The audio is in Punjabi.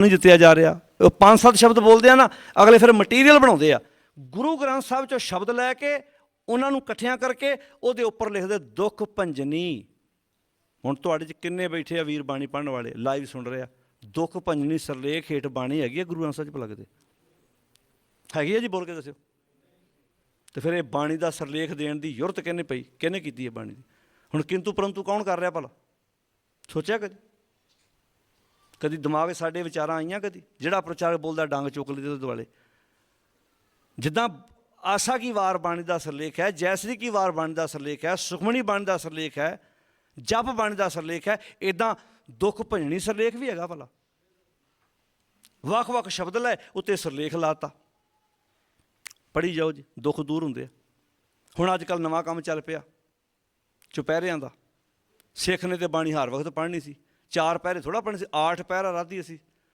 ਨਹੀਂ ਜਿੱਤਿਆ ਜਾ ਰਿਹਾ। ਉਹ ਪੰਜ ਸੱਤ ਸ਼ਬਦ ਬੋਲਦੇ ਆ ਨਾ, ਅਗਲੇ ਫਿਰ ਮਟੀਰੀਅਲ ਬਣਾਉਂਦੇ ਆ। ਗੁਰੂ ਗ੍ਰੰਥ ਸਾਹਿਬ ਚੋਂ ਸ਼ਬਦ ਲੈ ਕੇ ਉਹਨਾਂ ਨੂੰ ਇਕੱਠਿਆਂ ਕਰਕੇ ਉਹਦੇ ਉੱਪਰ ਲਿਖਦੇ, ਦੁੱਖ ਭੰਜਨੀ। ਹੁਣ ਤੁਹਾਡੇ ਚ ਕਿੰਨੇ ਬੈਠੇ ਆ ਵੀਰ ਬਾਣੀ ਪੜਨ ਵਾਲੇ ਲਾਈਵ ਸੁਣ ਰਹੇ ਆ। ਦੁੱਖ ਭੰਜਨੀ ਸਰਲੇਖ ਹੇਠ ਬਾਣੀ ਹੈਗੀ ਆ ਗੁਰੂ ਗ੍ਰੰਥ ਸਾਹਿਬ ਚ ਲੱਗਦੇ ਹੈਗੀ ਆ ਜੀ, ਬੋਲ ਕੇ ਦੱਸਿਓ। ਤੇ ਫਿਰ ਇਹ ਬਾਣੀ ਦਾ ਸਰਲੇਖ ਦੇਣ ਦੀ ਯੁਰਤ ਕਿਹਨੇ ਪਈ, ਕਿਹਨੇ ਕੀਤੀ ਹੈ ਬਾਣੀ ਦੀ? ਹੁਣ ਕਿੰਤੂ ਪਰੰਤੂ ਕੌਣ ਕਰ ਰਿਹਾ ਭਲਾ? ਸੋਚਿਆ ਕਦੇ? ਕਦੀ ਦਿਮਾਗ ਸਾਡੇ ਵਿਚਾਰਾਂ ਆਈਆਂ ਕਦੀ? ਜਿਹੜਾ ਪ੍ਰਚਾਰਕ ਬੋਲਦਾ ਡੰਗ ਚੁੱਕ ਲਈ ਦੇ ਦੁਆਲੇ। ਜਿੱਦਾਂ ਆਸਾ ਕੀ ਵਾਰ ਬਾਣੀ ਦਾ ਸਰਲੇਖ ਹੈ, ਜੈਸਰੀ ਕੀ ਵਾਰ ਬਾਣੀ ਦਾ ਸਰਲੇਖ ਹੈ, ਸੁਖਮਣੀ ਬਾਣੀ ਦਾ ਸਰਲੇਖ ਹੈ, ਜਪ ਬਾਣੀ ਦਾ ਸਰਲੇਖ ਹੈ ਇਦਾਂ ਦੁੱਖ ਭੰਜਣੀ ਸਰਲੇਖ ਵੀ ਹੈਗਾ ਭਲਾ। ਵੱਖ-ਵੱਖ ਸ਼ਬਦ ਲੈ, ਉੱਤੇ ਸਰਲੇਖ ਲਾਤਾ। ਪੜੀ ਜਾਓ ਜੀ, ਦੁੱਖ ਦੂਰ ਹੁੰਦੇ ਆ। ਹੁਣ ਅੱਜ ਕੱਲ ਨਵਾਂ ਕੰਮ ਚੱਲ ਪਿਆ। ਚੁਪਹਿਰਿਆਂ ਦਾ। ਸਿੱਖ ਨੇ ਤੇ ਬਾਣੀ ਹਰ ਵਕਤ ਪੜ੍ਹਨੀ ਸੀ। ਚਾਰ ਪਹਿਰੇ ਥੋੜਾ ਪੜ੍ਹਨੀ ਸੀ ਆਠ ਪਹਿਰਾ ਰਾਧੀ ਅਸੀਂ।